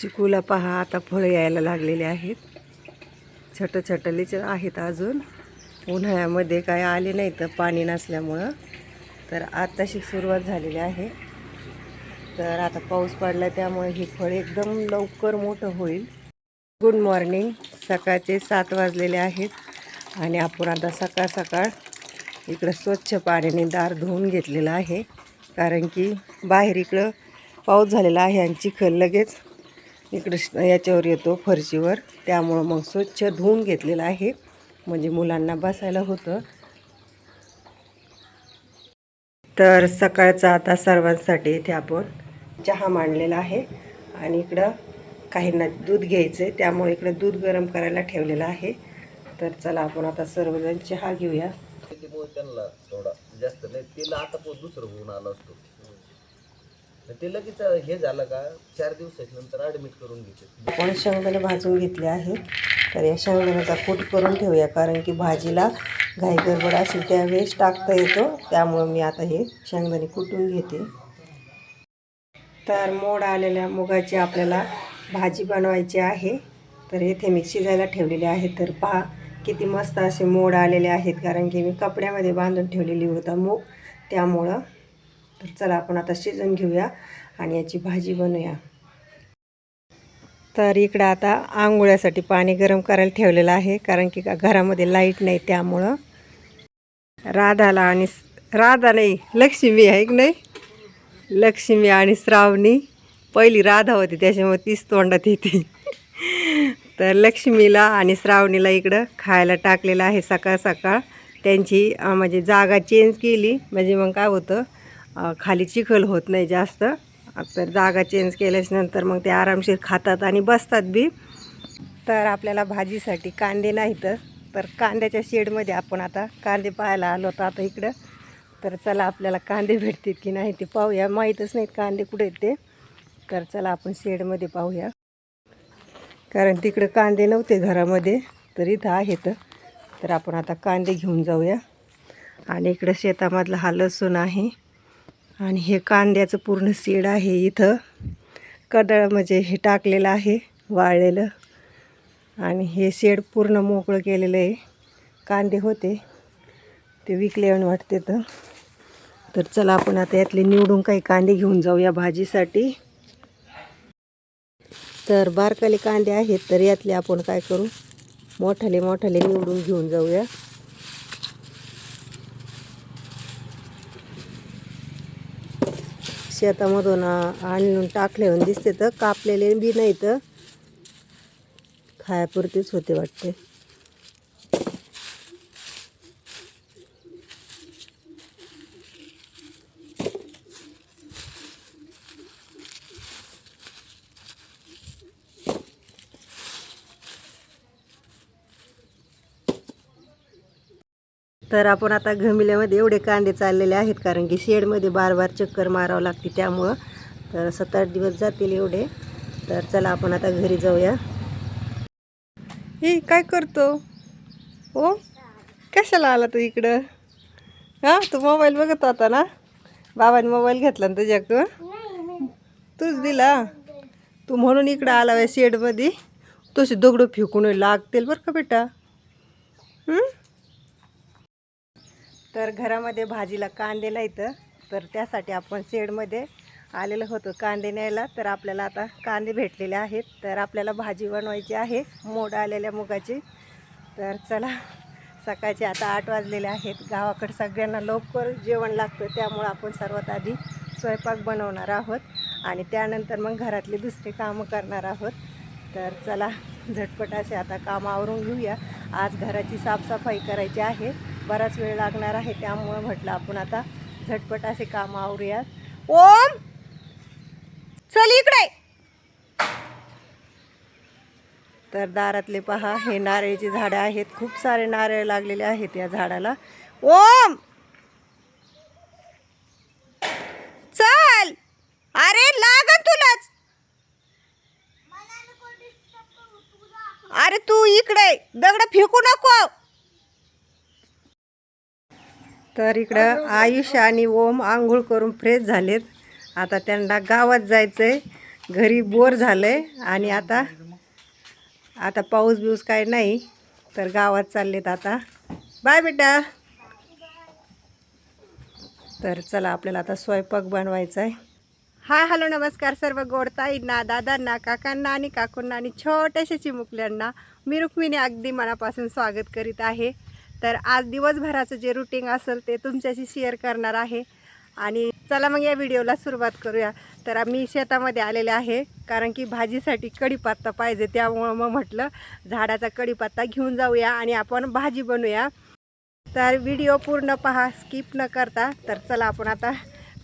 चिकूला पहा आता फळं यायला लागलेले आहेत. छोटं छोटलीच आहेत अजून. उन्हाळ्यामध्ये काय आले नाही तर पाणी नसल्यामुळं. तर आत्ताशी सुरुवात झालेली आहे. तर आता पाऊस पडला त्यामुळे हे फळ एकदम लवकर मोठं होईल. गुड मॉर्निंग सकाळचे सात वाजलेले आहेत आणि आपण आता सकाळ सकाळ इकडं स्वच्छ पाण्याने दार धुवून घेतलेलं आहे. कारण की बाहेर इकडं पाऊस झालेला आहे आणि चिखल लगेच इकडं याच्यावर येतो फरशीवर. त्यामुळं मग स्वच्छ धुवून घेतलेलं आहे. म्हणजे मुलांना बसायला होतं. तर सकाळचा आता सर्वांसाठी इथे आपण चहा मांडलेला आहे. आणि इकडं काहींना दूध घ्यायचं आहे त्यामुळे इकडं दूध गरम करायला ठेवलेलं आहे. तर चला आपण आता सर्वजण चहा घेऊया. त्याच्यामुळे त्यांना थोडा जास्त नाही. तिला आता दुसरं होऊन आलं असतो. ते लगेच हे झालं का चार दिवसाच्या नंतर ॲडमिट करून घेते. आपण शेंगदाणे भाजून घेतले आहे. तर या शेंगदाण्याचा कूट करून ठेवूया कारण की भाजीला घाई गडबड असेल त्यावेळेस टाकता येतो. त्यामुळं मी आता हे शेंगदाणे कुटून घेते. तर मोड आलेल्या मुगाची आपल्याला भाजी बनवायची आहे. तर येथे मी शिजायला ठेवलेले आहे. तर पहा किती मस्त असे मोड आलेले आहेत कारण की मी कपड्यामध्ये बांधून ठेवलेली होता मूग. त्यामुळं तर चला आपण आता शिजून घेऊया आणि याची भाजी बनवूया तर इकडं आता आंघोळ्यासाठी पाणी गरम करायला ठेवलेलं आहे कारण की का घरामध्ये लाइट नाही त्यामुळं. राधाला आणि राधा नाही लक्ष्मी आहे की नाही? लक्ष्मी आणि श्रावणी. पहिली राधा होती त्याच्यामुळे तीच तोंडात येते. तर लक्ष्मीला आणि श्रावणीला इकडं खायला टाकलेलं आहे सकाळ सकाळ. त्यांची म्हणजे जागा चेंज केली. म्हणजे मग काय होतं खाली चिखल होत नाही जास्त. तर जागा चेंज केल्याच्यानंतर मग ते आरामशीर खातात आणि बसतात बी. तर आपल्याला भाजीसाठी कांदे नाहीत. तर कांद्याच्या शेडमध्ये आपण आता कांदे पाहायला आलो होतो आता इकडं. तर चला आपल्याला कांदे भेटतील की नाही ते पाहूया. माहीतच नाहीत कांदे कुठे आहेत ते. तर चला आपण शेडमध्ये पाहूया. कारण तिकडं कांदे नव्हते घरामध्ये तर इथं आहेत. तर आपण आता कांदे घेऊन जाऊया. आणि इकडं शेतामधला हा लसूण आहे. आणि हे कांद्याचं पूर्ण सीड आहे इथं. कडळ म्हणजे हे टाकलेलं आहे वाळलेलं. आणि हे शेड पूर्ण मोकळं केलेलं आहे. कांदे होते ते विकले आणि वाटते तर. तर चला आपण आता यातले निवडून काही कांदे घेऊन जाऊया भाजीसाठी. तर बारकाले कांदे आहेत तर यातले आपण काय करू? मोठाले मोठाले निवडून घेऊन जाऊया. शेतामधून आणून टाकले टाकल्यावर दिसते तर कापलेले बी नाही तर खायापुरतीच होते वाटते. तर आपण आता घमिल्यामध्ये एवढे कांदे चाललेले आहेत कारण की शेडमध्ये बार बार चक्कर मारावं लागते त्यामुळं. तर सात आठ दिवस जातील एवढे. तर चला आपण आता घरी जाऊया. हे काय करतो? हो कशाला आला तू इकडं? हां तू मोबाईल बघत होता ना? बाबाने मोबाईल घेतला ना तुझ्याकडं तूच दिला? तू म्हणून इकडं आला वे शेडमध्ये? तसे दगडं फेकून लागतील बरं का बेटा? तर घरामध्ये भाजीला कांदे लायतं तर त्यासाठी आपण शेडमध्ये आलेलं होतं कांदे न्यायला. तर आपल्याला आता कांदे भेटलेले आहेत. तर आपल्याला भाजी बनवायची आहे. मोड आलेल्या मुगाची. तर चला सकाळचे आता आठ वाजलेले आहेत. गावाकडे सगळ्यांना लवकर जेवण लागतं. त्यामुळं आपण सर्वात आधी स्वयंपाक बनवणार आहोत. आणि त्यानंतर मग घरातली दुसरी कामं करणार आहोत. तर चला झटपट असे आता कामं आवरून घेऊया. आज घराची साफसफाई करायची आहे. बराच वेळ लागणार आहे त्यामुळं म्हटलं आपण आता झटपट असे काम आवरूयात. ओम! चल इकडे! तर दारातले पहा हे नारळीची झाडं आहेत. खूप सारे नारळ लागलेले आहेत या झाडाला. ओम! चल! अरे लागन तुलाच! अरे तू इकडे दगड फेकू नको! तर इकडं आयुष आणि ओम आंघोळ करून फ्रेश झालेत. आता त्यांना गावात जायचं आहे घरी बोर झालं आहे आणि आता आता पाऊस बिऊस काय नाही तर गावात चाललेत आता. बाय बेटा. तर चला आपल्याला आता स्वयंपाक बनवायचा आहे हाय हॅलो नमस्कार सर्व गोडताईंना दादांना काकांना आणि काकूंना आणि छोट्याशा चिमुकल्यांना. मी रुक्मिणी अगदी मनापासून स्वागत करीत आहे. तर आज दिवसभराचं जे रुटीन असेल ते तुमच्याशी शेअर करणार आहे. आणि चला मग या व्हिडिओला सुरुवात करूया. तर आम्ही शेतामध्ये आलेले आहे कारण की भाजीसाठी कढीपत्ता पाहिजे त्यामुळं मग म्हटलं झाडाचा कढीपत्ता घेऊन जाऊया आणि आपण भाजी बनवूया तर व्हिडिओ पूर्ण पहा स्किप न करता. तर चला आपण आता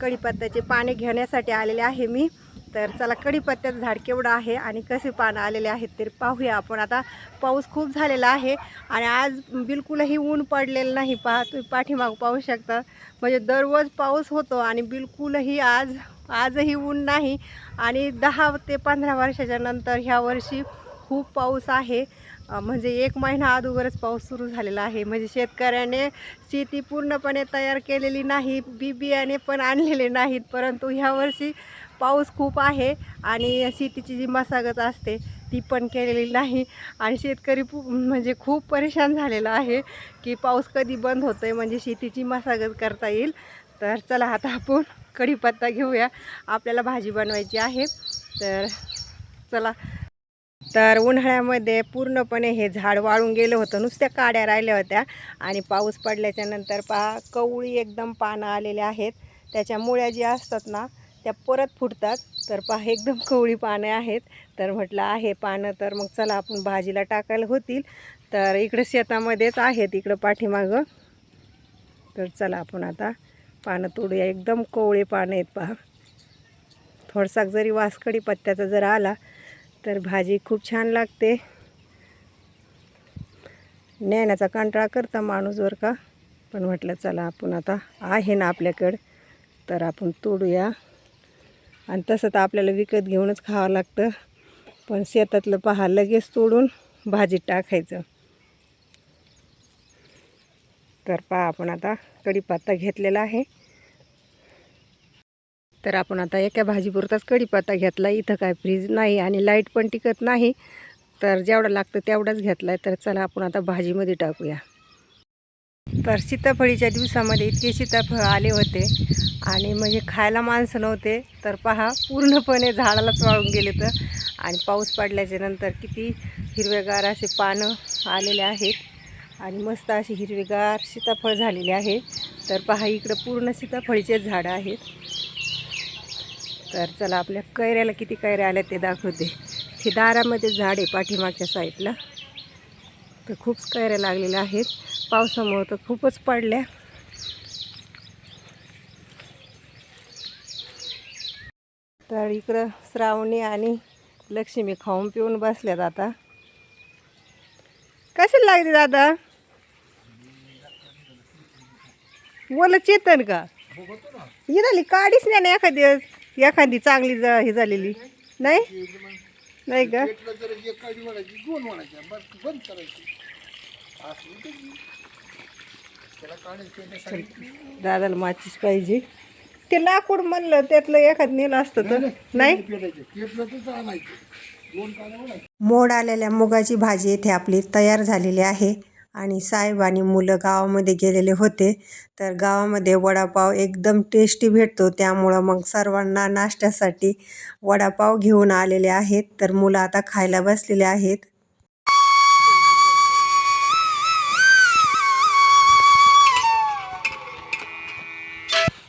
कढीपत्त्याचे पाने घेण्यासाठी आलेले आहे मी. तर चला कढीपत्त्याचं झाड केवढं आहे आणि कसे पानं आलेले आहेत ते पाहूया आपण. आता पाऊस खूप झालेला आहे आणि आज बिलकुलही ऊन पडलेलं नाही. पहा तुम्ही पाठीमाग पाहू शकता. म्हणजे दररोज पाऊस होतो आणि बिलकुलही आज आजही ऊन नाही. आणि दहा ते पंधरा वर्षाच्या नंतर ह्या वर्षी खूप पाऊस आहे. म्हणजे एक महिना अगोदरच पाऊस सुरू झालेला आहे. म्हणजे शेतकऱ्याने शेती पूर्णपणे तयार केलेली नाही बी बियाणे पण आणलेले नाहीत परंतु ह्यावर्षी पाऊस खूप आहे आणि शेतीची जी मशागत असते ती पण केलेली नाही. आणि शेतकरी म्हणजे खूप परेशान झालेला आहे की पाऊस कधी बंद होतो आहे म्हणजे शेतीची मशागत करता येईल. तर चला आता आपण कढीपत्ता घेऊया. आपल्याला भाजी बनवायची आहे. तर चला तर उन्हाळ्यामध्ये पूर्णपणे हे झाड वाळून गेलं होतं. नुसत्या काड्या राहिल्या होत्या. आणि पाऊस पडल्याच्या नंतर पहा कवळी एकदम पानं आलेल्या आहेत. त्याच्या मुळ्या ज्या असतात ना त्या परत फुटतात. तर पहा एकदम कवळी पानं आहेत. तर म्हटलं आहे पानं तर मग चला आपण भाजीला टाकायला होतील. तर इकडं शेतामध्येच आहेत इकडं पाठीमागं. तर चला आपण आता पानं तोडूया. एकदम कोवळे पानं आहेत पहा. थोडसा जरी वासकडी पत्त्याचा जर आला तर भाजी खूप छान लागते. नेण्याचा कंटाळा करता माणूस वर का. पण म्हटलं चला आपण आता आहे ना आपल्याकडं. तर आपण तोडूया. आणि तसं तर आपल्याला विकत घेऊनच खावं लागतं. पण शेतातलं पहा लगेच तोडून भाजीत टाकायचं. तर पहा आपण आता कढीपत्ता घेतलेला आहे. तर आपण आता एका भाजीपुरताच कढीपत्ता घेतला. इथं काय फ्रीज नाही आणि लाइट पण टिकत नाही. तर जेवढा लागतं तेवढाच घेतला आहे तर चला आपण आता भाजीमध्ये टाकूया. तर सीताफळीच्या दिवसामध्ये इतके सीताफळ आले होते आणि म्हणजे खायला माणसं नव्हते. तर पहा पूर्णपणे झाडालाच वाळून गेले तर. आणि पाऊस पडल्याच्या नंतर किती हिरवेगार असे पानं आलेले आहेत. आणि मस्त अशी हिरवेगार सीताफळ झालेले आहे. तर पहा इकडं पूर्ण सीताफळीचेच झाडं आहेत. तर चला आपल्या कैऱ्याला किती कैऱ्या आल्या ते दाखवते. हे दारामध्ये झाड आहे पाठीमागच्या साईडला. तर खूप कैऱ्या लागलेल्या आहेत. पावसामुळं तर खूपच पडल्या. तर इकडं श्रावणी आणि लक्ष्मी खाऊन पिऊन बसल्यात आता. कसे लागते दादा? बोल चेतन का? ही झाली काढीच नाही ना एखादी. एखादी चांगली ज हे झालेली. नाही? नाही का? दादाला माचीच पाहिजे. ते लाकूड म्हणलं त्यातलं एखाद नेलं असतं तर. नाही मोड आलेल्या मुगाची भाजी इथे आपली तयार झालेली आहे. आणि साहेब आणि मुलं गावामध्ये गेलेले होते. तर गावामध्ये वडापाव एकदम टेस्टी भेटतो. त्यामुळं मग सर्वांना नाश्त्यासाठी वडापाव घेऊन आलेले आहेत. तर मुलं आता खायला बसलेले आहेत.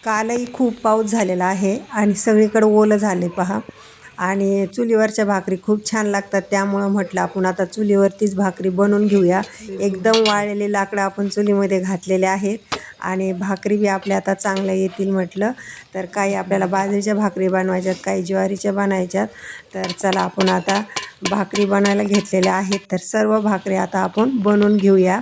कालही खूप पाऊस झालेला आहे आणि सगळीकडे ओलं झाले पहा. आणि चुलीवरच्या भाकरी खूप छान लागतात. त्यामुळं म्हटलं आपण आता चुलीवरतीच भाकरी बनवून घेऊया. एकदम वाळलेले लाकडं आपण चुलीमध्ये घातलेले आहेत. आणि भाकरी बी आपल्या आता चांगल्या येतील म्हटलं. तर काही आपल्याला बाजरीच्या भाकरी बनवायच्यात काही ज्वारीच्या बनायच्यात. तर चला आपण आता भाकरी बनायला घेतलेल्या आहेत. तर सर्व भाकरी आता आपण बनवून घेऊया.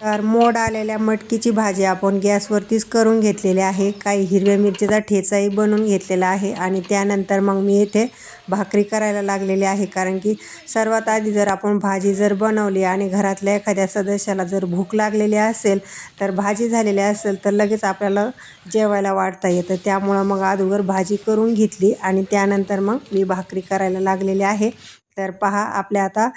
तर मोड आलेल्या मटकीची भाजी आपण गॅसवरतीच करून घेतलेली आहे. काही हिरव्या मिरचीचा ठेचाही बनवून घेतलेला आहे आणि त्यानंतर मग मी इथे भाकरी करायला लागलेली आहे. कारण की सर्वात आधी जर आपण भाजी जर बनवली आणि घरातल्या एखाद्या सदस्याला जर भूक लागलेली असेल तर भाजी झालेली असेल तर लगेच आपल्याला जेवायला वाढता येतं. त्यामुळं मग अगोदर भाजी करून घेतली आणि त्यानंतर मग मी भाकरी करायला लागलेली आहे. तर पहा आपल्या आता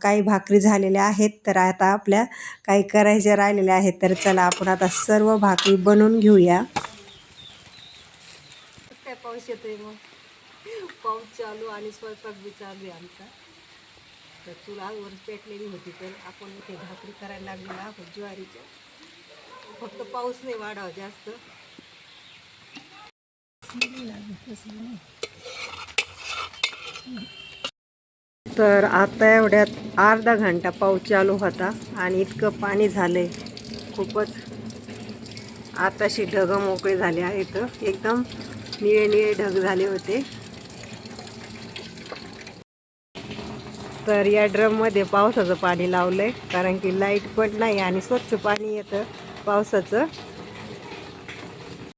काही भाकरी झालेल्या आहेत तर आता आपल्या काही करायच्या राहिलेल्या आहेत तर चला आपण आता सर्व भाकरी बनवून घेऊया. काय पाऊस येतोय मग. पाऊस चालू आणि स्वयंपाक बी चालू आहे आमचा. तर तुला वर पेटलेली होती तर आपण इथे भाकरी करायला लागलेला आहोत ज्वारीच्या. फक्त पाऊस नाही वाढावा जास्त. तर आता एवढ्यात अर्धा घंटा पाऊस चालू होता आणि इतकं पाणी झालं आहे खूपच आताशी ढगं मोकळे झाले आहेत. एकदम निळे निळे ढग झाले होते. तर या ड्रममध्ये पावसाचं पाणी लावलं आहे कारण की लाइट पण नाही आणि स्वच्छ पाणी येतं पावसाचं.